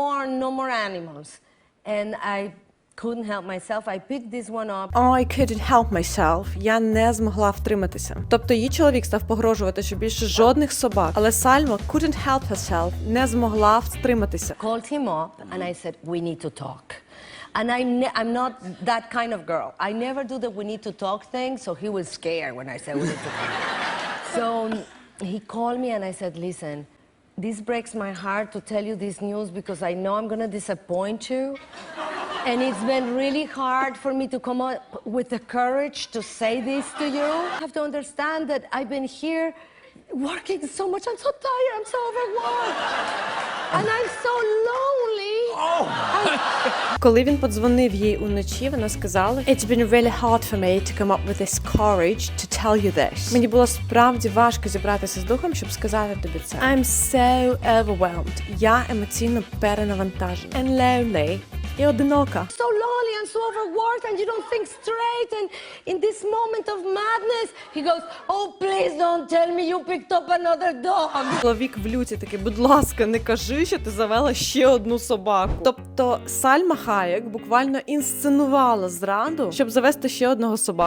more, no more animals. And I couldn't help myself. I picked this one up. I couldn't help myself. Я не змогла втриматися. Тобто її чоловік став погрожувати, що більше жодних собак. Але Сальма couldn't help herself, не змогла втриматися. Called him up and I said, we need to talk. And I'm, ne- I'm not that kind of girl. I never do the we need to talk thing, so he was scared when I said we need to talk. so um, he called me and I said, listen, this breaks my heart to tell you this news because I know I'm going to disappoint you. And it's been really hard for me to come up with the courage to say this to you. You have to understand that I've been here working so much. I'm so tired. I'm so overworked. And I'm so. Коли він подзвонив їй уночі, вона сказала: It's been really hard for me to come up with this courage to tell you this. Мені було справді важко зібратися з духом, щоб сказати тобі це. I'm so overwhelmed. Я емоційно перенавантажена. And lonely. І одинока. So so overworked, and you don't think straight. And in this moment of madness, he goes, Oh, please don't tell me you picked up another dog. Чоловік в люті такий, будь ласка, не кажи, що ти завела ще одну собаку. Тобто Сальма Хаєк буквально інсценувала зраду, щоб завести ще одного собаку.